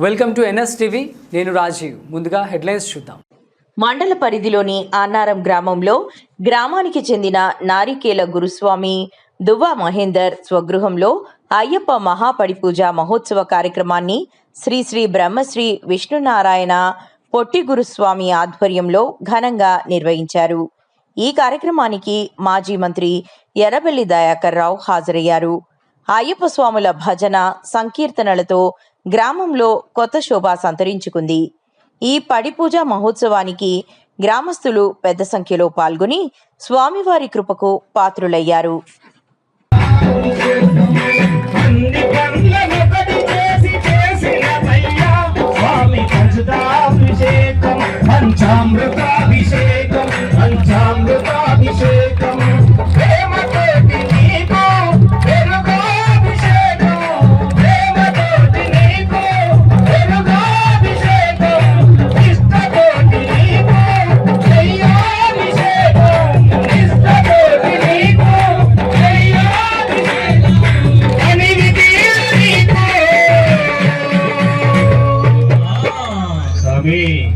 Welcome to NS TV. నేను రాజీవ్. ముందుగా headlines చూద్దాం. మండల పరిధిలోని అన్నారం గ్రామంలో గ్రామానికి చెందిన నారికేల గురుస్వామి దువ్వ మహేందర్ స్వగృహంలో అయ్యప్ప మహాపడిపూజ మహోత్సవ కార్యక్రమాన్ని శ్రీ శ్రీ బ్రహ్మశ్రీ విష్ణునారాయణ పొట్టి గురుస్వామి ఆధ్వర్యంలో ఘనంగా నిర్వహించారు. ఈ కార్యక్రమానికి మాజీ మంత్రి ఎర్రబెల్లి దయాకర్ రావు హాజరయ్యారు. అయ్యప్ప స్వాముల భజన సంకీర్తనలతో గ్రామంలో కొత్త శోభ సంతరించుకుంది. ఈ పడి పూజ మహోత్సవానికి గ్రామస్తులు పెద్ద సంఖ్యలో పాల్గొని స్వామివారి కృపకు పాత్రులయ్యారు. పంచామృత 诶